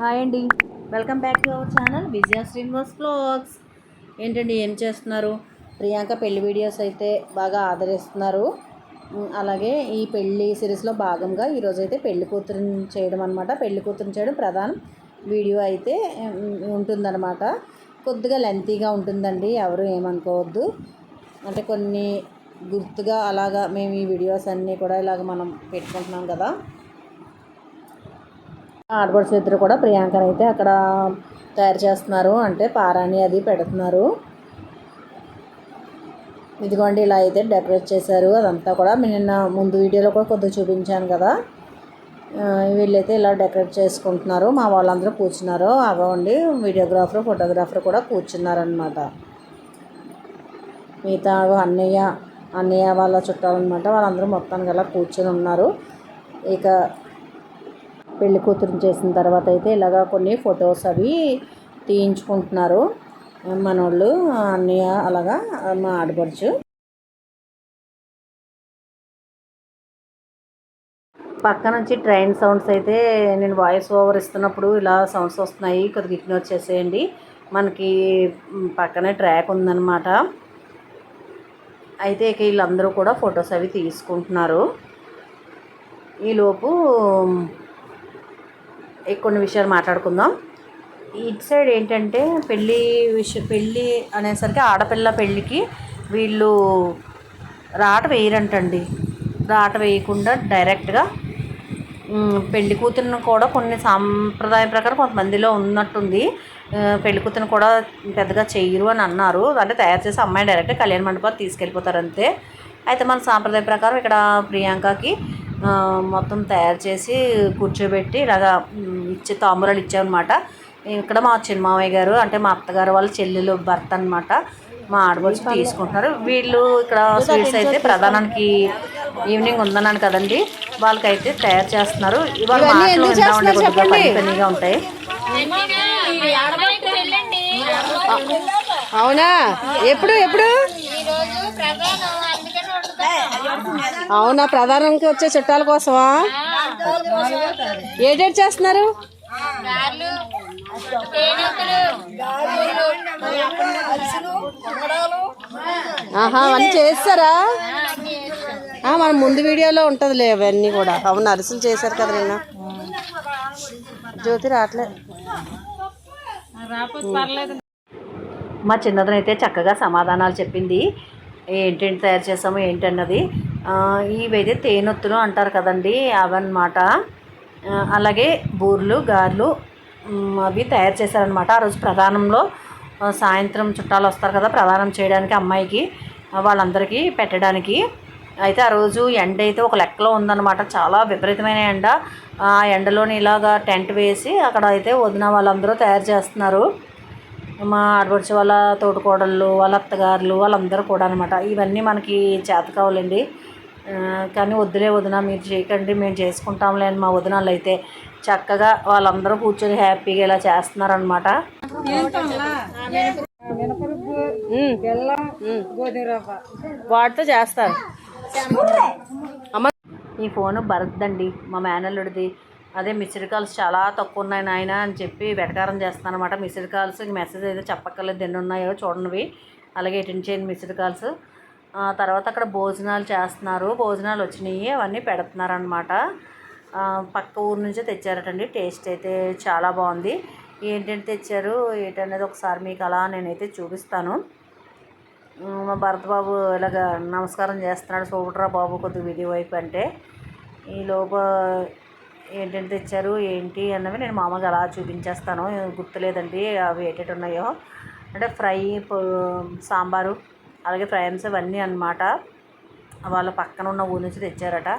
Hi అండి. Welcome back to our channel Vijaya Srinivas blogs ఏంటండి ఏం చేస్తున్నారు? ప్రియాంక పెళ్ళి వీడియోస్ అయితే బాగా ఆదరిస్తున్నారు. అలాగే ఈ పెళ్ళి సిరీస్లో భాగంగా ఈరోజు అయితే పెళ్ళి కూతురుని చేయడం అనమాట పెళ్ళి కూతురుని చేయడం ప్రధాన వీడియో అయితే ఉంటుందన్నమాట. కొద్దిగా లెంతీగా ఉంటుందండి ఎవరు ఏమనుకోవద్దు. అంటే కొన్ని గుర్తుగా అలాగా మేము ఈ వీడియోస్ అన్నీ కూడా ఇలాగ మనం పెట్టుకుంటున్నాం కదా. ఆడపడుచు ఇద్దరు కూడా ప్రియాంకని అయితే అక్కడ తయారు చేస్తున్నారు. అంటే పారాని అది పెడుతున్నారు. ఇదిగోండి ఇలా అయితే డెకరేట్ చేశారు. అదంతా కూడా నిన్న ముందు వీడియోలో కూడా కొద్దిగా చూపించాను కదా. వీళ్ళైతే ఇలా డెకరేట్ చేసుకుంటున్నారు. మా వాళ్ళందరూ కూర్చున్నారు. అవ్వండి వీడియోగ్రాఫర్ ఫోటోగ్రాఫర్ కూడా కూర్చున్నారనమాట మిగతా అన్నయ్య అన్నయ్య వాళ్ళ చుట్టాలన్నమాట. వాళ్ళందరూ మొత్తానికి అలా కూర్చొని ఉన్నారు. ఇక పెళ్ళి కూతురు చేసిన తర్వాత అయితే ఇలాగ కొన్ని ఫొటోస్ అవి తీయించుకుంటున్నారు. మనోళ్ళు అన్నయ్య అలాగా మా ఆడపడుచు. పక్క నుంచి ట్రైన్ సౌండ్స్ అయితే నేను వాయిస్ ఓవర్ ఇస్తున్నప్పుడు ఇలా సౌండ్స్ వస్తున్నాయి. కొద్దిగా ఇగ్నోర్ చేసేయండి. మనకి పక్కనే ట్రాక్ ఉందన్నమాట. అయితే ఇక వీళ్ళందరూ కూడా ఫొటోస్ అవి తీసుకుంటున్నారు. ఈలోపు కొన్ని విషయాలు మాట్లాడుకుందాం. ఇటు సైడ్ ఏంటంటే పెళ్ళి విష పెళ్ళి అనేసరికి ఆడపిల్ల పెళ్ళికి వీళ్ళు రాట వేయరంటండి. రాట వేయకుండా డైరెక్ట్గా పెళ్ళి కూతురుని కూడా కొన్ని సాంప్రదాయం ప్రకారం కొంతమందిలో ఉన్నట్టుంది. పెళ్ళి కూతురుని కూడా పెద్దగా చెయ్యరు అని అన్నారు. అంటే తయారు చేసి అమ్మాయి డైరెక్ట్ కళ్యాణ మండపాలు తీసుకెళ్ళిపోతారు అంతే అయితే మన సాంప్రదాయ ప్రకారం ఇక్కడ ప్రియాంకకి మొత్తం తయారు చేసి కూర్చోబెట్టి ఇలాగా ఇచ్చే తాంబూలాలు ఇచ్చామన్నమాట ఇక్కడ మా చిన్నమావయ్య గారు అంటే మా అత్తగారు వాళ్ళ చెల్లెలు భర్త అనమాట మా ఆడపడుచు తీసుకుంటున్నారు. వీళ్ళు ఇక్కడ స్వీట్స్ అయితే ప్రధానానికి ఈవినింగ్ ఉందన్నాను కదండి. వాళ్ళకైతే తయారు చేస్తున్నారు. ఇవాళ మాటలు విందామంటే కొద్దిగా పని పనిగా ఉంటాయి. అవునా? ఎప్పుడు ఎప్పుడు? అవునా ప్రధానంకి వచ్చే చుట్టాల కోసమా? ఏ డేట్ చేస్తున్నారు? ఆహా అవన్నీ చేస్తారా? మన ముందు వీడియోలో ఉంటుందిలే అవన్నీ కూడా. అవును అరుసులు చేశారు కదా నిన్న. జ్యోతి రావట్లే. మా చిన్నదనైతే చక్కగా సమాధానాలు చెప్పింది. ఏంటేంటి తయారు చేసాము ఏంటన్నది. ఇవైతే తేనొత్తులు అంటారు కదండి అవన్నమాట. అలాగే బూర్లు గారెలు అవి తయారు చేశారనమాట ఆ రోజు ప్రధానంలో సాయంత్రం చుట్టాలు వస్తారు కదా ప్రధానం చేయడానికి అమ్మాయికి వాళ్ళందరికీ పెట్టడానికి. అయితే ఆ రోజు ఎండ అయితే ఒక లెక్కలో ఉందన్నమాట. చాలా విపరీతమైన ఎండ. ఆ ఎండలోని ఇలాగా టెంట్ వేసి అక్కడ అయితే వదిన వాళ్ళందరూ తయారు చేస్తున్నారు. మా ఆడపడుచు వాళ్ళ తోటికోడళ్ళు వాళ్ళ అత్తగారులు వాళ్ళందరూ కూడా అనమాట ఇవన్నీ మనకి చేత కావాలండి. కానీ వద్దులే వదిన మీరు చేయకండి మేము చేసుకుంటాంలే అని మా వదినాలు అయితే చక్కగా వాళ్ళందరూ కూర్చొని హ్యాపీగా ఇలా చేస్తున్నారనమాట వాటితో చేస్తారు. అమ్మ ఈ ఫోన్ భరత్ అండి మా మేనల్లుడిది. అదే మిస్డ్ కాల్స్ చాలా తక్కువ ఉన్నాయి నాయన అని చెప్పి వెటకారం చేస్తాను అనమాట మిస్డ్ కాల్స్ మెసేజ్ అయితే చెప్పక్కర్లేదు ఎన్ని ఉన్నాయో చూడండి. అలాగే అటెండ్ చేయండి మిస్డ్ కాల్స్? ఆ, తర్వాత అక్కడ భోజనాలు చేస్తున్నారు. భోజనాలు వచ్చినాయి అవన్నీ పెడుతున్నారు అనమాట పక్క ఊరు నుంచే తెచ్చారటండి. టేస్ట్ అయితే చాలా బాగుంది. ఏంటంటే తెచ్చారు? ఏంటనేది ఒకసారి మీకు అలా నేనైతే చూపిస్తాను. మా భరత్ బాబు ఇలాగ నమస్కారం చేస్తున్నాడు. చూడరా బాబు కొద్దిగా వీడియో వైపు అంటే ఈ లోప ఏంటంటే తెచ్చారు ఏంటి అన్నవి నేను మామూలుగా అలా చూపించేస్తాను. గుర్తులేదండి అవి ఏటేటి ఉన్నాయో. అంటే ఫ్రై సాంబారు అలాగే ఫ్రైమ్స్ ఇవన్నీ అన్నమాట. వాళ్ళ పక్కన ఉన్న ఊరి నుంచి తెచ్చారట.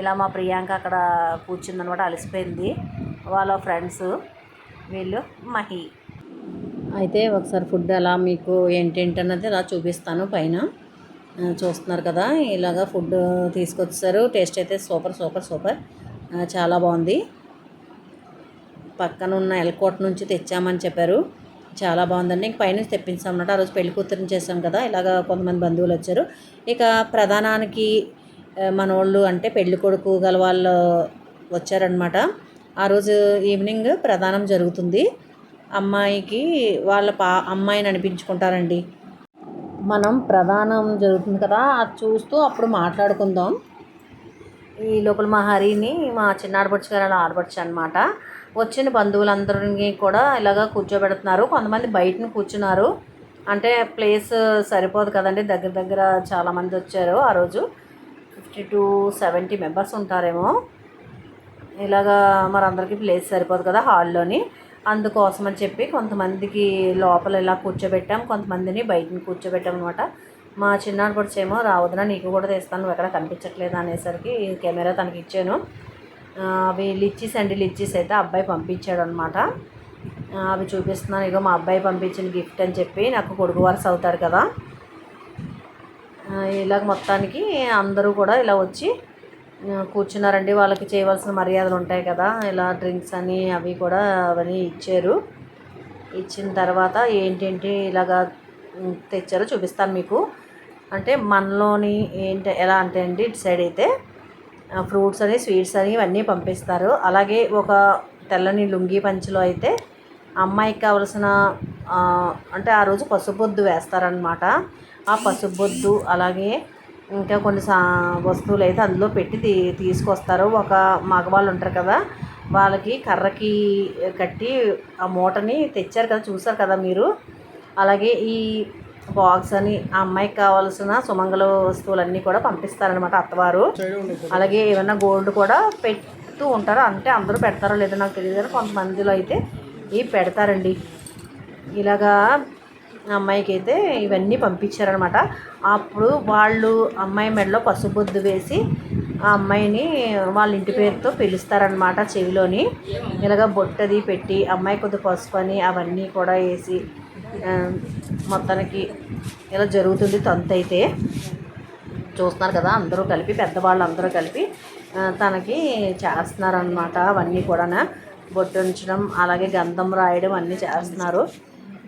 ఇలా మా ప్రియాంక అక్కడ కూర్చుందనమాట అలసిపోయింది. వాళ్ళ ఫ్రెండ్స్ వీళ్ళు మహి. అయితే ఒకసారి ఫుడ్ ఎలా మీకు ఏంటేంటి అన్నది అలా చూపిస్తాను పైన. చూస్తున్నారు కదా ఇలాగా ఫుడ్ తీసుకొచ్చారు. టేస్ట్ అయితే సూపర్ సూపర్ సూపర్. చాలా బాగుంది. పక్కన ఉన్న ఎలకోట నుంచి తెచ్చామని చెప్పారు. చాలా బాగుందండి. ఇంక పైనుంచి తెప్పించాం అన్నమాట ఆ రోజు పెళ్ళి కూతురుని చేసాం కదా. ఇలాగ కొంతమంది బంధువులు వచ్చారు. ఇక ప్రధానానికి మనోళ్ళు అంటే పెళ్ళి కొడుకు గల వాళ్ళు వచ్చారనమాట ఆ రోజు ఈవినింగ్ ప్రధానం జరుగుతుంది. అమ్మాయికి వాళ్ళ పా అమ్మాయిని అనిపించుకుంటారండి. మనం ప్రధానం జరుగుతుంది కదా. అది చూస్తూ అప్పుడు మాట్లాడుకుందాం. ఈ లోపల మా హరిని మా చిన్న ఆడపడుచు గారు అలా ఆడపడుచు అనమాట వచ్చిన బంధువులందరినీ కూడా ఇలాగ కూర్చోబెడుతున్నారు. కొంతమంది బయటను కూర్చున్నారు. అంటే ప్లేస్ సరిపోదు కదండి. దగ్గర దగ్గర చాలామంది వచ్చారు. ఆ రోజు ఫిఫ్టీ టు సెవెంటీ మెంబర్స్ ఉంటారేమో. ఇలాగా మరి అందరికీ ప్లేస్ సరిపోదు కదా హాల్లోని. అందుకోసం అని చెప్పి కొంతమందికి లోపల ఇలా కూర్చోబెట్టాం. కొంతమందిని బయటని కూర్చోబెట్టాం అనమాట మా చిన్నాడు పొడిచి ఏమో రావద్దునా నీకు కూడా తెస్తాను నువ్వు ఎక్కడ కనిపించట్లేదు అనేసరికి కెమెరా తనకి ఇచ్చాను. అవి లిచ్చీస్ అండి లిచ్చీస్ అయితే అబ్బాయి పంపించాడు అనమాట అవి చూపిస్తున్నాను. ఇగో మా అబ్బాయి పంపించిన గిఫ్ట్ అని చెప్పి నాకు కొడుకు వరుస అవుతాడు కదా. ఇలాగ మొత్తానికి అందరూ కూడా ఇలా వచ్చి కూర్చున్నారండి. వాళ్ళకి చేయవలసిన మర్యాదలు ఉంటాయి కదా. ఇలా డ్రింక్స్ అని అవి కూడా అవన్నీ ఇచ్చారు. ఇచ్చిన తర్వాత ఏంటేంటి ఇలాగా తెచ్చారో చూపిస్తాను మీకు. అంటే మనలోని ఏంటి ఎలా అంటే అండి ఇటు సైడ్ అయితే ఫ్రూట్స్ అని స్వీట్స్ అని ఇవన్నీ పంపిస్తారు. అలాగే ఒక తెల్లని లుంగీ పంచులో అయితే అమ్మాయికి కావలసిన అంటే ఆ రోజు పసుబొద్దు వేస్తారనమాట ఆ పసుబొద్దు అలాగే ఇంకా కొన్ని సా వస్తువులు అయితే అందులో పెట్టి తీ తీసుకొస్తారు. ఒక మగవాళ్ళు ఉంటారు కదా వాళ్ళకి కర్రకి కట్టి ఆ మూటని తెచ్చారు కదా చూసారు కదా మీరు? అలాగే ఈ బాక్స్ అని ఆ అమ్మాయికి కావాల్సిన సుమంగళ వస్తువులన్నీ కూడా పంపిస్తారనమాట అత్తవారు. అలాగే ఏమైనా గోల్డ్ కూడా పెడుతూ ఉంటారు? అంటే అందరూ పెడతారో లేదో నాకు తెలియదు. కానీ కొంతమందిలో అయితే ఇవి పెడతారండి. ఇలాగా అమ్మాయికి అయితే ఇవన్నీ పంపించారనమాట అప్పుడు వాళ్ళు అమ్మాయి మెడలో పసుబొద్దు వేసి ఆ అమ్మాయిని వాళ్ళ ఇంటి పేరుతో పిలుస్తారనమాట చెవిలోని. ఇలాగ బొట్టది పెట్టి అమ్మాయి కొద్ది పసుపు అని అవన్నీ కూడా వేసి మొత్తానికి ఇలా జరుగుతుంది తంతు అయితే. చూస్తున్నారు కదా అందరూ కలిపి పెద్దవాళ్ళు అందరూ కలిపి తనకి చేస్తున్నారనమాట అవన్నీ కూడా బొట్టు ఉంచడం అలాగే గంధం రాయడం అన్నీ చేస్తున్నారు.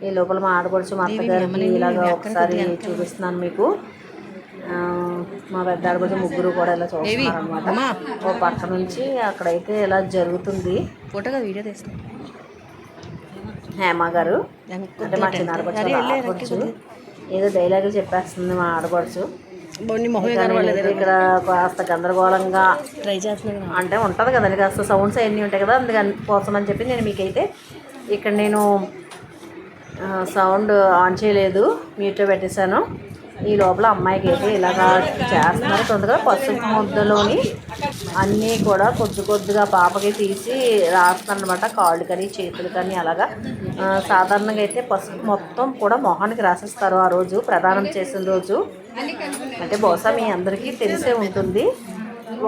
ఈ లోపల మా ఆడపడుచు మా అత్తగారికి ఇలాగ ఒకసారి చూపిస్తున్నాను మీకు. మా పెద్ద ఆడపడుచు ముగ్గురు కూడా ఇలా చూస్తున్నారు అనమాట ఓ పక్క నుంచి అక్కడైతే ఇలా జరుగుతుంది. ఫోటోగా వీడియో తీస్తాను. హేమ గారు. అంటే మా చిన్న ఆడపడుచు ఏదో డైలాగులు చెప్పేస్తుంది మా ఆడపడుచు. ఇక్కడ కాస్త గందరగోళంగా ట్రై చేస్తున్నాను అంటే ఉంటుంది కదండి కాస్త సౌండ్స్ అవన్నీ ఉంటాయి కదా అందుకని కోసం అని చెప్పి నేను మీకైతే ఇక్కడ నేను సౌండ్ ఆన్ చేయలేదు మ్యూట్లో పెట్టేశాను. ఈ లోపల అమ్మాయికి అయితే ఇలాగా చేస్తున్నారు. తొందరగా పసుపు ముద్దలోని అన్నీ కూడా కొద్ది కొద్దిగా పాపకి తీసి రాస్తానమాట కాళ్ళు కానీ చేతులు కానీ అలాగా. సాధారణంగా అయితే పసుపు మొత్తం కూడా మొహానికి రాసిస్తారు ఆ రోజు ప్రదానం చేసిన రోజు. అంటే బహుశా మీ అందరికీ తెలిసే ఉంటుంది.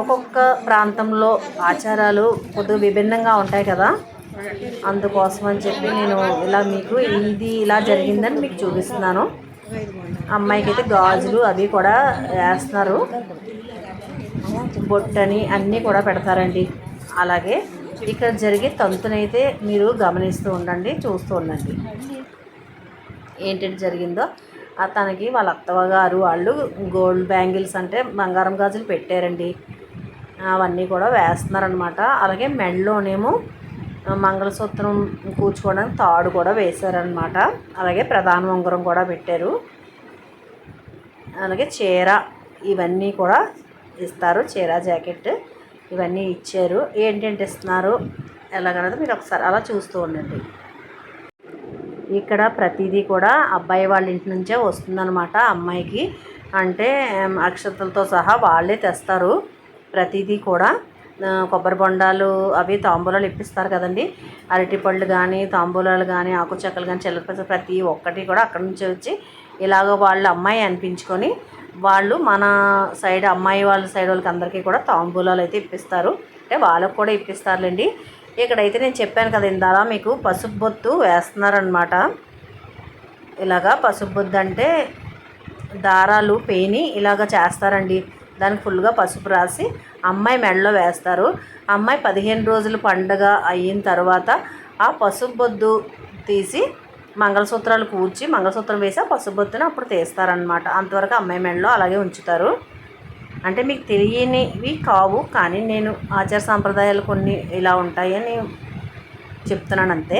ఒక్కొక్క ప్రాంతంలో ఆచారాలు కొద్దిగా విభిన్నంగా ఉంటాయి కదా. అందుకోసం అని చెప్పి నేను ఇలా మీకు ఇది ఇలా జరిగిందని మీకు చూపిస్తున్నాను. అమ్మాయికి అయితే గాజులు అవి కూడా వేస్తున్నారు. బొట్టని అన్నీ కూడా పెడతారండి. అలాగే ఇక్కడ జరిగే తంతునైతే మీరు గమనిస్తూ ఉండండి చూస్తూ ఉండండి. ఏంటంటే జరిగిందో? తనకి వాళ్ళ అత్తగారు వాళ్ళు గోల్డ్ బ్యాంగిల్స్ అంటే బంగారం గాజులు పెట్టారండి. అవన్నీ కూడా వేస్తున్నారనమాట అలాగే మెడలోనేమో మంగళసూత్రం కూర్చుకోవడానికి తాడు కూడా వేశారనమాట అలాగే ప్రధాన ఉంగరం కూడా పెట్టారు. అలాగే చీర ఇవన్నీ కూడా ఇస్తారు. చీర జాకెట్ ఇవన్నీ ఇచ్చారు. ఏంటంటే ఇస్తున్నారు? ఎలాగనేది మీరు ఒకసారి అలా చూస్తూ ఉండండి. ఇక్కడ ప్రతిదీ కూడా అబ్బాయి వాళ్ళ ఇంటి నుంచే వస్తుందన్నమాట అమ్మాయికి. అంటే అక్షతలతో సహా వాళ్ళే తెస్తారు. ప్రతిదీ కూడా కొబ్బరి బొండాలు అవి తాంబూలాలు ఇప్పిస్తారు కదండి. అరటిపళ్ళు కానీ తాంబూలాలు కానీ ఆకు చెక్కలు కానీ చిల్లర ప్రతి ఒక్కటి కూడా అక్కడి నుంచి వచ్చి ఇలాగ వాళ్ళ అమ్మాయి అనిపించుకొని వాళ్ళు మన సైడ్ అమ్మాయి వాళ్ళ సైడ్ వాళ్ళకి అందరికీ కూడా తాంబూలాలు అయితే ఇప్పిస్తారు. అంటే వాళ్ళకు కూడా ఇప్పిస్తారులేండి. ఇక్కడైతే నేను చెప్పాను కదా ఇందాలా మీకు పసుపు బొత్తు వేస్తున్నారనమాట ఇలాగా పసుపు బొద్దు అంటే దారాలు పేని ఇలాగ చేస్తారండి. దానికి ఫుల్గా పసుపు రాసి అమ్మాయి మెడలో వేస్తారు. అమ్మాయి పదిహేను రోజులు పండగ అయిన తర్వాత ఆ పసుపు బొద్దు తీసి మంగళసూత్రాలు కూర్చి మంగళసూత్రం వేసి ఆ పసుపు బొత్తుని అప్పుడు తీస్తారనమాట అంతవరకు అమ్మాయి మెడలో అలాగే ఉంచుతారు. అంటే మీకు తెలియనివి కావు కానీ నేను ఆచార సాంప్రదాయాలు కొన్ని ఇలా ఉంటాయని చెప్తున్నాను అంతే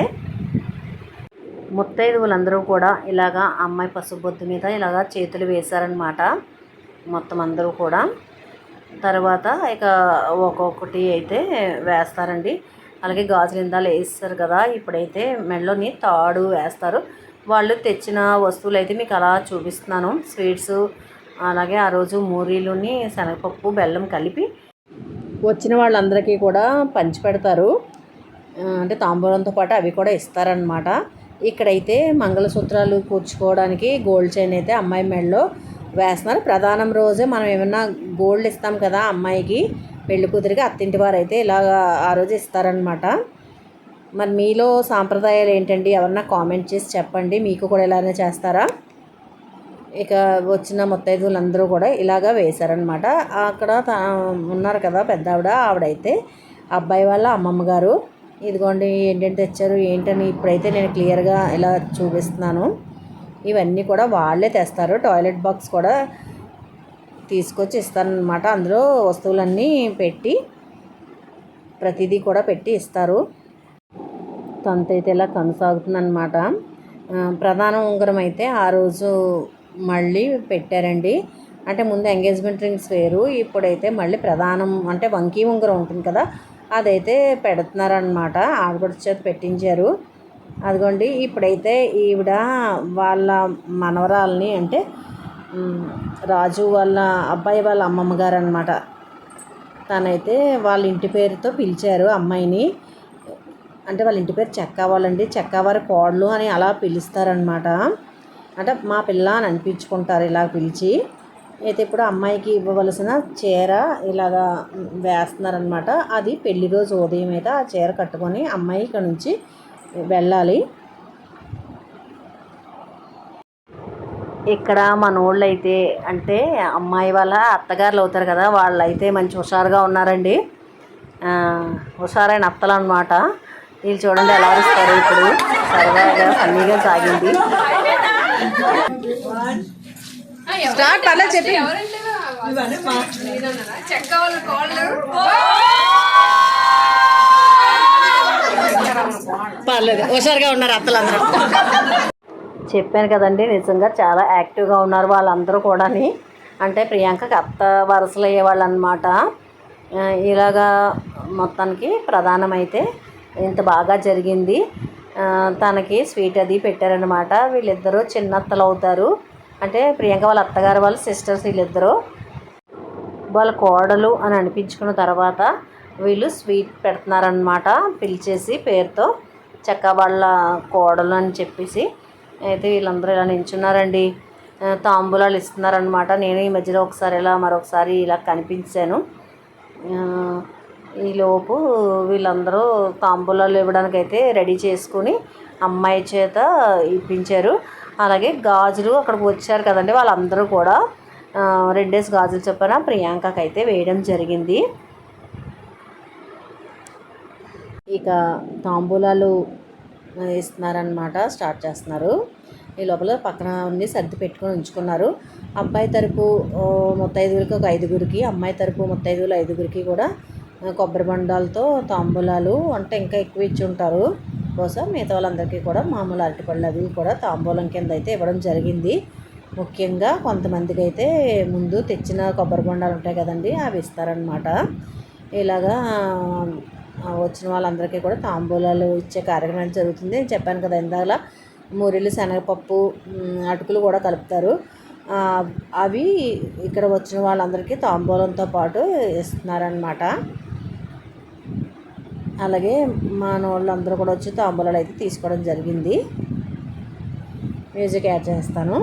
ముత్తైదువులందరూ కూడా ఇలాగా అమ్మాయి పసుబొద్దు మీద ఇలాగా చేతులు వేశారనమాట మొత్తం అందరూ కూడా. తర్వాత ఇక ఒక్కొక్కటి అయితే వేస్తారండి. అలాగే గాజులు ఇందాలు వేస్తారు కదా ఇప్పుడైతే మెడలోని తాడు వేస్తారు. వాళ్ళు తెచ్చిన వస్తువులు అయితే మీకు అలా చూపిస్తున్నాను. స్వీట్స్ అలాగే ఆ రోజు మూరీలుని శనగపప్పు బెల్లం కలిపి వచ్చిన వాళ్ళందరికీ కూడా పంచి పెడతారు. అంటే తాంబూలంతో పాటు అవి కూడా ఇస్తారనమాట ఇక్కడైతే మంగళసూత్రాలు కూర్చుకోవడానికి గోల్డ్ చైన్ అయితే అమ్మాయి మెడలో వేస్తున్నారు. ప్రధానం రోజే మనం ఏమన్నా గోల్డ్ ఇస్తాం కదా అమ్మాయికి పెళ్ళి కూతురికి అత్తింటి వారు అయితే ఇలాగ ఆ రోజు ఇస్తారనమాట మరి మీలో సాంప్రదాయాలు ఏంటండి? ఎవరన్నా కామెంట్ చేసి చెప్పండి. మీకు కూడా ఇలానే చేస్తారా? ఇక వచ్చిన ముత్తైదులందరూ కూడా ఇలాగా వేశారనమాట అక్కడ ఉన్నారు కదా పెద్ద ఆవిడ ఆవిడైతే అబ్బాయి వాళ్ళ అమ్మమ్మ గారు. ఇదిగోండి ఏంటంటే తెచ్చారు ఏంటని ఇప్పుడైతే నేను క్లియర్గా ఇలా చూపిస్తున్నాను. ఇవన్నీ కూడా వాళ్ళే తెస్తారు. టాయిలెట్ బాక్స్ కూడా తీసుకొచ్చి ఇస్తారనమాట అందులో వస్తువులన్నీ పెట్టి ప్రతిదీ కూడా పెట్టి ఇస్తారు. తంత అయితే ఇలా కొనసాగుతుందన్నమాట. ప్రధాన ఉంగరం అయితే ఆ రోజు మళ్ళీ పెట్టారండి. అంటే ముందు ఎంగేజ్మెంట్ రింగ్స్ వేరు ఇప్పుడైతే మళ్ళీ ప్రధానం అంటే వంకీ ఉంగరం ఉంటుంది కదా అదైతే పెడుతున్నారనమాట ఆవిడ చేతి పెట్టించారు. అదిగోండి ఇప్పుడైతే ఈవిడ వాళ్ళ మనవరాల్ని అంటే రాజు వాళ్ళ అబ్బాయి వాళ్ళ అమ్మమ్మ గారు అనమాట తనైతే వాళ్ళ ఇంటి పేరుతో పిలిచారు అమ్మాయిని. అంటే వాళ్ళ ఇంటి పేరు చెక్క వాళ్ళండి. చెక్క వారి కోడలు అని అలా పిలుస్తారనమాట అంటే మా పిల్ల అని అనిపించుకుంటారు ఇలా పిలిచి. అయితే ఇప్పుడు అమ్మాయికి ఇవ్వవలసిన చీర ఇలాగా వేస్తున్నారనమాట అది పెళ్ళి రోజు ఉదయం అయితే ఆ చీర కట్టుకొని అమ్మాయి ఇక్కడ నుంచి వెళ్ళాలి. ఇక్కడ మన వాళ్ళు అయితే అంటే అమ్మాయి వాళ్ళ అత్తగారులు అవుతారు కదా వాళ్ళు అయితే మంచి హుషారుగా ఉన్నారండి. ఆ, హుషారైన అత్తలు అనమాట వీళ్ళు చూడండి ఎలా అరుస్తారు ఇప్పుడు. సరదాగా ఫన్నీగా సాగింది. స్టార్ట్ అలా చెప్పి చెక్క వాళ్ళ కాళ్ళు. పర్లేదు. హుషారుగా ఉన్నారు అత్తలందరూ. చెప్పాను కదండి నిజంగా చాలా యాక్టివ్గా ఉన్నారు వాళ్ళందరూ కూడాని. అంటే ప్రియాంకకి అత్త వరుసలు అయ్యేవాళ్ళు అనమాట ఇలాగా మొత్తానికి ప్రధానమైతే ఇంత బాగా జరిగింది. తనకి స్వీట్ అది పెట్టారనమాట వీళ్ళిద్దరూ చిన్న అత్తలు అవుతారు. అంటే ప్రియాంక వాళ్ళ అత్తగారు వాళ్ళ సిస్టర్స్ వీళ్ళిద్దరూ. వాళ్ళ కోడలు అని అనిపించుకున్న తర్వాత వీళ్ళు స్వీట్ పెడుతున్నారనమాట పిలిచేసి పేరుతో చెక్క వాళ్ళ కోడలు అని చెప్పేసి అయితే వీళ్ళందరూ ఇలా నించున్నారండి. తాంబూలాలు ఇస్తున్నారనమాట నేను ఈ మధ్యలో ఒకసారి ఇలా మరొకసారి ఇలా కనిపించాను. ఈలోపు వీళ్ళందరూ తాంబూలాలు ఇవ్వడానికి అయితే రెడీ చేసుకుని అమ్మాయి చేత ఇప్పించారు. అలాగే గాజులు అక్కడికి వచ్చారు కదండి వాళ్ళందరూ కూడా. రెండేసి గాజులు చొప్పున ప్రియాంకకైతే వేయడం జరిగింది. ఇక తాంబూలాలు ఇస్తున్నారనమాట స్టార్ట్ చేస్తున్నారు. ఈ లోపల పక్కన అన్ని సర్ది పెట్టుకొని ఉంచుకున్నారు. అబ్బాయి తరపు ఓ, ముత్తైదువులకి ఒక ఐదుగురికి అమ్మాయి తరపు ముత్తైదువులు ఐదుగురికి కూడా కొబ్బరి బండాలతో తాంబూలాలు అంటే ఇంకా ఎక్కువ ఇచ్చి ఉంటారు. కోసం మిగతా వాళ్ళందరికీ కూడా మామూలు అరటిపళ్ళు అవి కూడా తాంబూలం కింద అయితే ఇవ్వడం జరిగింది. ముఖ్యంగా కొంతమందికి అయితే ముందు తెచ్చిన కొబ్బరి బొండాలు ఉంటాయి కదండి అవి ఇస్తారనమాట ఇలాగా వచ్చిన వాళ్ళందరికీ కూడా తాంబూలాలు ఇచ్చే కార్యక్రమం జరుగుతుంది. నేను చెప్పాను కదా ఇందాక మూరెలు శనగపప్పు అటుకులు కూడా కలుపుతారు. అవి ఇక్కడ వచ్చిన వాళ్ళందరికీ తాంబూలంతో పాటు ఇస్తున్నారనమాట అలాగే మన వాళ్ళందరూ కూడా వచ్చి తాంబూలాలు అయితే తీసుకోవడం జరిగింది. మ్యూజిక్ యాడ్ చేస్తాను.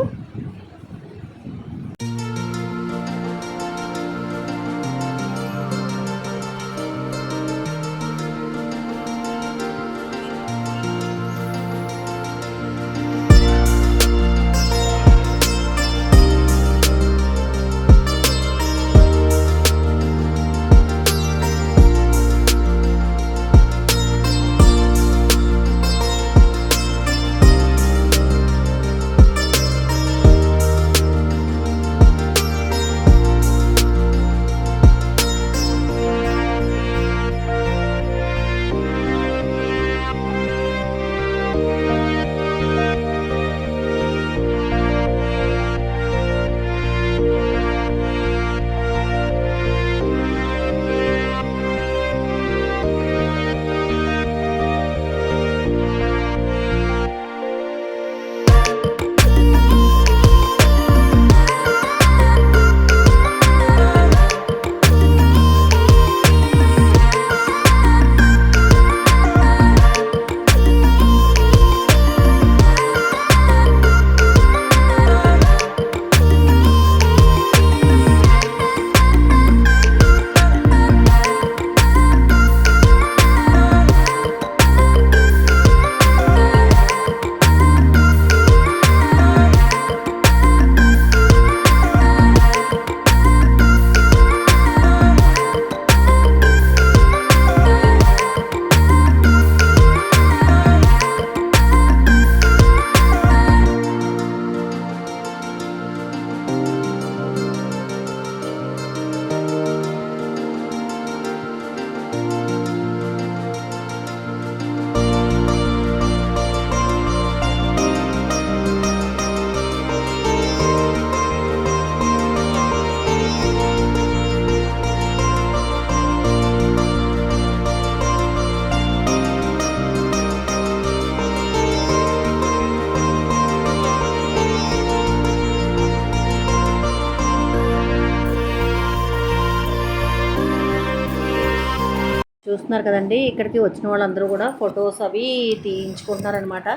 చూస్తున్నారు కదండి. ఇక్కడికి వచ్చిన వాళ్ళందరూ కూడా ఫొటోస్ అవి తీయించుకుంటున్నారనమాట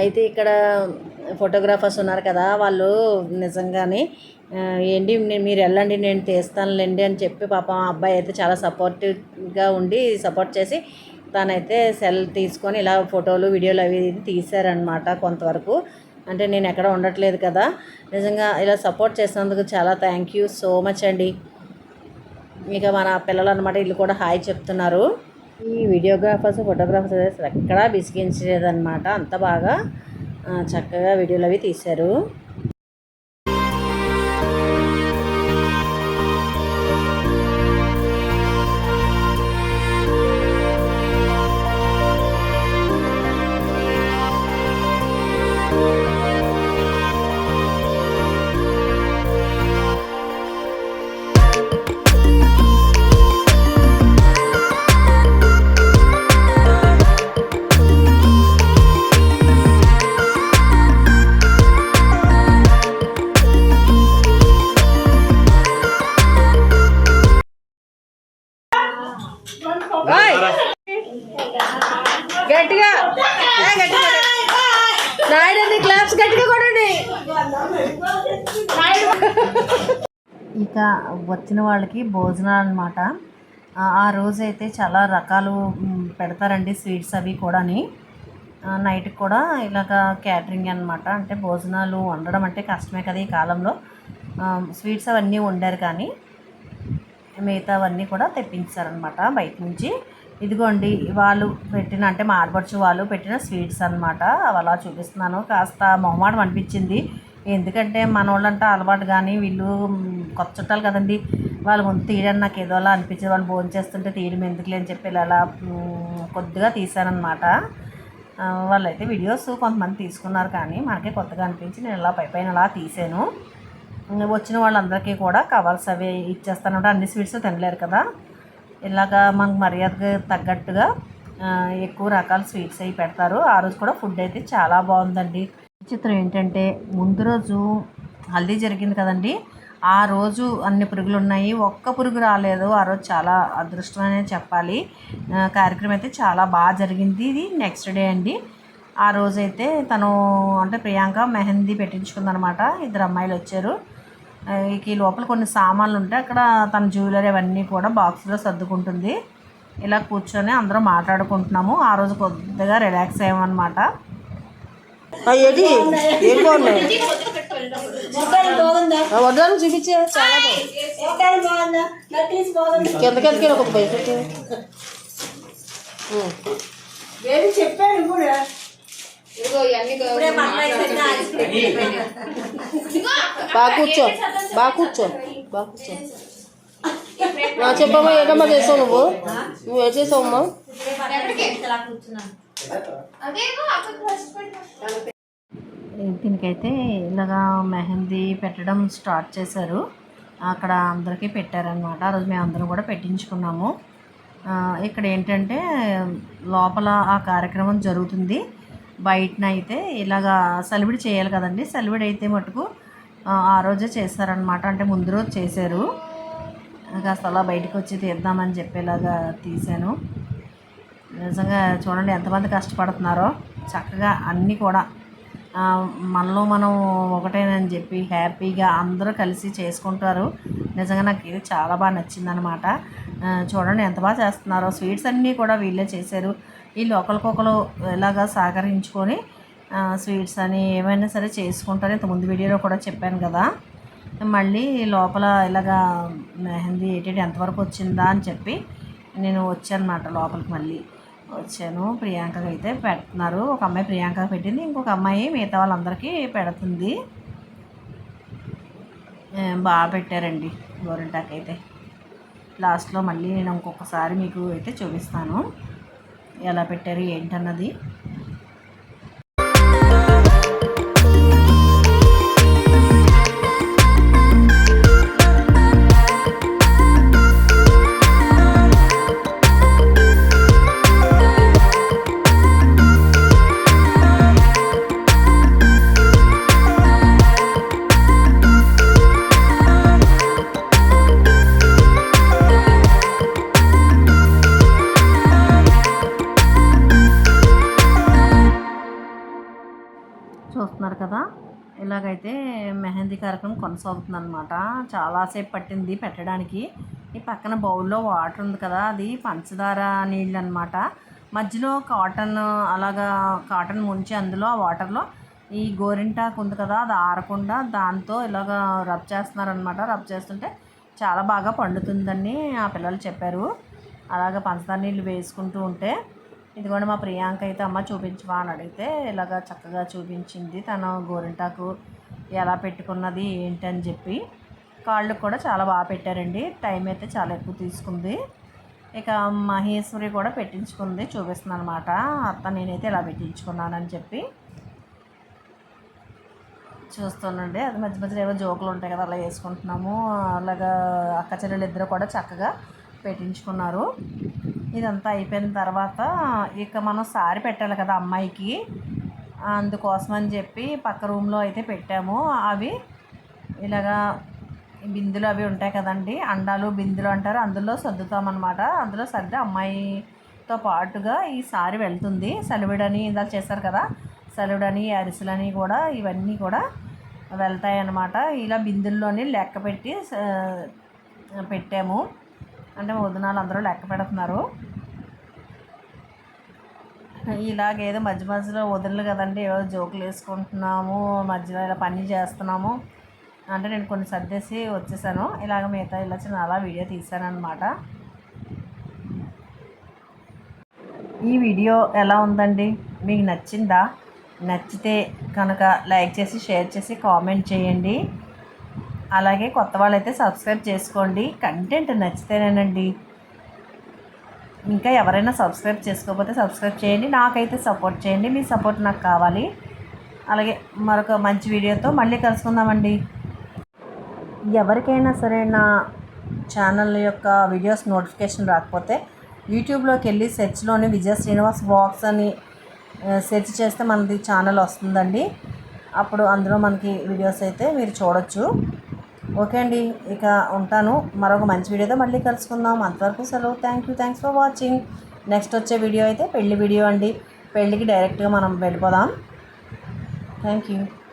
అయితే ఇక్కడ ఫోటోగ్రాఫర్స్ ఉన్నారు కదా వాళ్ళు నిజంగానే ఏంటి నేను మీరు వెళ్ళండి నేను తీస్తానులేండి అని చెప్పి పాపం అబ్బాయి అయితే చాలా సపోర్టివ్గా ఉండి సపోర్ట్ చేసి తనైతే సెల్ తీసుకొని ఇలా ఫోటోలు వీడియోలు అవి తీశారనమాట కొంతవరకు. అంటే నేను ఎక్కడ ఉండట్లేదు కదా. నిజంగా ఇలా సపోర్ట్ చేసినందుకు చాలా థ్యాంక్ యూ సో మచ్ అండి. ఇక మన పిల్లలు అనమాట వీళ్ళు కూడా హాయ్ చెప్తున్నారు. ఈ వీడియోగ్రాఫర్స్ ఫోటోగ్రాఫర్స్ ఎక్కడా బిసిగించలేదన్నమాట. అంత బాగా చక్కగా వీడియోలు అవి తీశారు. వచ్చిన వాళ్ళకి భోజనాలు అనమాట ఆ రోజైతే చాలా రకాలు పెడతారండి స్వీట్స్ అవి కూడాని. నైట్ కూడా ఇలాగ క్యాటరింగ్ అనమాట అంటే భోజనాలు వండడం అంటే కష్టమే కదా ఈ కాలంలో. స్వీట్స్ అవన్నీ వండారు కానీ మిగతా అవన్నీ కూడా తెప్పించారనమాట బయట నుంచి. ఇదిగోండి వాళ్ళు పెట్టిన అంటే మార్బర్చు వాళ్ళు పెట్టిన స్వీట్స్ అనమాట అవి అలా చూపిస్తున్నాను. కాస్త మొహమాటం అనిపించింది. ఎందుకంటే మన వాళ్ళంటే అలవాటు కానీ వీళ్ళు కొత్త చుట్టాలు కదండి. వాళ్ళు ముందు తీయడం నాకు ఏదోలా అనిపించింది. వాళ్ళు భోజనం చేస్తుంటే తీయడం ఎందుకులే అని చెప్పి ఇలా కొద్దిగా తీశానమాట వాళ్ళైతే వీడియోస్ కొంతమంది తీసుకున్నారు కానీ మనకే కొత్తగా అనిపించి నేను ఇలా పై పైన అలా తీసాను వచ్చిన వాళ్ళందరికీ కూడా కవర్స్ అవి ఇచ్చేస్తానంటే అన్ని స్వీట్స్ తినలేరు కదా. ఇలాగా మనకు మర్యాదగా తగ్గట్టుగా ఎక్కువ రకాల స్వీట్స్ అవి పెడతారు. ఆ రోజు కూడా ఫుడ్ అయితే చాలా బాగుందండి. చిత్రం ఏంటంటే ముందు రోజు హల్దీ జరిగింది కదండి. ఆ రోజు అన్ని పురుగులు ఉన్నాయి ఒక్క పురుగు రాలేదు. ఆ రోజు చాలా అదృష్టం అనేది చెప్పాలి కార్యక్రమం అయితే చాలా బాగా జరిగింది. ఇది నెక్స్ట్ డే అండి. ఆ రోజైతే తను అంటే ప్రియాంక మెహందీ పెట్టించుకుందనమాట. ఇద్దరు అమ్మాయిలు వచ్చారు. ఈ లోపల కొన్ని సామాన్లు ఉంటాయి అక్కడ తన జ్యువెలరీ అవన్నీ కూడా బాక్స్లో సర్దుకుంటుంది. ఇలా కూర్చొని అందరం మాట్లాడుకుంటున్నాము. ఆ రోజు కొద్దిగా రిలాక్స్ అయ్యామన్నమాట. ఏది? ఏం బాగున్నాయి వడ్డాను చూపించే కింద కిందకి ఒక బయట చెప్పాడు కూడా? బాగా కూర్చో. బాగా కూర్చో. బాగా కూర్చో. నా చెప్పమ్మా ఏంటమ్మా చేసావు నువ్వు? నువ్వు ఏం చేసావమ్మా? దీనికైతే ఇలాగా మెహందీ పెట్టడం స్టార్ట్ చేశారు. అక్కడ అందరికీ పెట్టారనమాట ఆ రోజు మేము అందరం కూడా పెట్టించుకున్నాము. ఇక్కడ ఏంటంటే లోపల ఆ కార్యక్రమం జరుగుతుంది. బయటన అయితే ఇలాగా సలివిడి చేయాలి కదండి. సలివిడి అయితే మటుకు ఆ, ఆ రోజే చేస్తారనమాట అంటే ముందు రోజు చేశారు. కాస్త అలా బయటకు వచ్చి తీద్దామని చెప్పేలాగా తీశాను. నిజంగా చూడండి ఎంతమంది కష్టపడుతున్నారో. చక్కగా అన్నీ కూడా. మనలో మనం ఒకటేనని చెప్పి హ్యాపీగా అందరూ కలిసి చేసుకుంటారు. నిజంగా నాకు ఇది చాలా బాగా నచ్చిందనమాట చూడండి ఎంత బాగా చేస్తున్నారో. స్వీట్స్ అన్నీ కూడా వీళ్ళే చేశారు. వీళ్ళు ఒకరికొకరు ఇలాగా సహకరించుకొని స్వీట్స్ అని ఏమైనా సరే చేసుకుంటారు. ఇంత ముందు వీడియోలో కూడా చెప్పాను కదా. మళ్ళీ లోపల ఇలాగా మెహందీ ఏంటంటే ఎంతవరకు వచ్చిందా అని చెప్పి నేను వచ్చానమాట లోపలికి మళ్ళీ. వచ్చాను. ప్రియాంకకి అయితే పెడుతున్నారు. ఒక అమ్మాయి ప్రియాంక పెట్టింది. ఇంకొక అమ్మాయి మిగతా వాళ్ళందరికీ పెడుతుంది. బాగా పెట్టారండి గోరింటాకు అయితే లాస్ట్లో మళ్ళీ నేను ఇంకొకసారి మీకు అయితే చూపిస్తాను. ఎలా పెట్టారు ఏంటన్నది. మెహందీ కార్యక్రమం కొనసాగుతుంది అనమాట చాలాసేపు పట్టింది పెట్టడానికి. ఈ పక్కన బౌల్లో వాటర్ ఉంది కదా అది పంచదార నీళ్ళు అనమాట మధ్యలో కాటన్ అలాగా కాటన్ ముంచి అందులో ఆ వాటర్లో ఈ గోరింటాకు ఉంది కదా అది ఆరకుండా దాంతో ఇలాగ రబ్ చేస్తున్నారనమాట రబ్ చేస్తుంటే చాలా బాగా పండుతుందని ఆ పిల్లలు చెప్పారు. అలాగ పంచదార నీళ్ళు వేసుకుంటూ ఉంటే ఇదిగోండి మా ప్రియాంక అయితే అమ్మ చూపించవా అని అడిగితే ఇలాగ చక్కగా చూపించింది తను గోరింటాకు. ఎలా పెట్టుకున్నది ఏంటి అని చెప్పి కాళ్ళు కూడా చాలా బాగా పెట్టారండి. టైం అయితే చాలా ఎక్కువ తీసుకుంది. ఇక మహేశ్వరి కూడా పెట్టించుకుంది చూపిస్తుంది అనమాట అత్త నేనైతే ఇలా పెట్టించుకున్నానని చెప్పి. చూస్తుండండి అది మధ్య మధ్యలో ఏవో జోకులు ఉంటాయి కదా అలా వేసుకుంటున్నాము. అలాగా అక్క చెల్లెలు ఇద్దరు కూడా చక్కగా పెట్టించుకున్నారు. ఇదంతా అయిపోయిన తర్వాత ఇక మనం సారి పెట్టాలి కదా అమ్మాయికి. అందుకోసం అని చెప్పి పక్క రూమ్లో అయితే పెట్టాము. అవి ఇలాగా బిందులు అవి ఉంటాయి కదండి అండాలు బిందులు అంటారు. అందులో సర్దుతామన్నమాట. అందులో సర్ది అమ్మాయితో పాటుగా ఈ సారి వెళ్తుంది. సలివిడని ఇందాక చేశారు కదా సలివిడని అరిసెలని కూడా ఇవన్నీ కూడా వెళ్తాయి అన్నమాట ఇలా బిందుల్లోనే లెక్క పెట్టి పెట్టాము. అంటే వదినాలు అందరూ లెక్క పెడుతున్నారు. ఇలాగేదో మధ్య మధ్యలో వదలలు కదండి ఏదో జోకులు వేసుకుంటున్నాము మధ్యలో ఇలా పని చేస్తున్నాము అంటే నేను కొన్ని సర్దేసి వచ్చేసాను. ఇలాగ మిగతా ఇలా చిన్న అలా వీడియో తీసాను అనమాట ఈ వీడియో ఎలా ఉందండి? మీకు నచ్చిందా? నచ్చితే కనుక లైక్ చేసి షేర్ చేసి కామెంట్ చేయండి. అలాగే కొత్త వాళ్ళైతే సబ్స్క్రైబ్ చేసుకోండి. కంటెంట్ నచ్చితేనేనండి ఇంకా ఎవరైనా సబ్స్క్రైబ్ చేసుకోకపోతే సబ్స్క్రైబ్ చేయండి. నాకైతే సపోర్ట్ చేయండి. మీ సపోర్ట్ నాకు కావాలి. అలాగే మరొక మంచి వీడియోతో మళ్ళీ కలుసుకుందామండి. ఎవరికైనా సరే నా ఛానల్ యొక్క వీడియోస్ నోటిఫికేషన్ రాకపోతే యూట్యూబ్లోకి వెళ్ళి సెర్చ్లోని విజయ శ్రీనివాస్ బాక్స్ అని సెర్చ్ చేస్తే మనది ఛానల్ వస్తుందండి. అప్పుడు అందులో మనకి వీడియోస్ అయితే మీరు చూడొచ్చు. ఓకే అండి ఇక ఉంటాను. మరొక మంచి వీడియోతో మళ్ళీ కలుసుకుందాం. అంతవరకు సెలవు. Thank you thanks for watching next వచ్చే వీడియో అయితే పెళ్ళి వీడియో అండి. పెళ్ళికి డైరెక్ట్గా మనం వెళ్ళిపోదాం. Thank you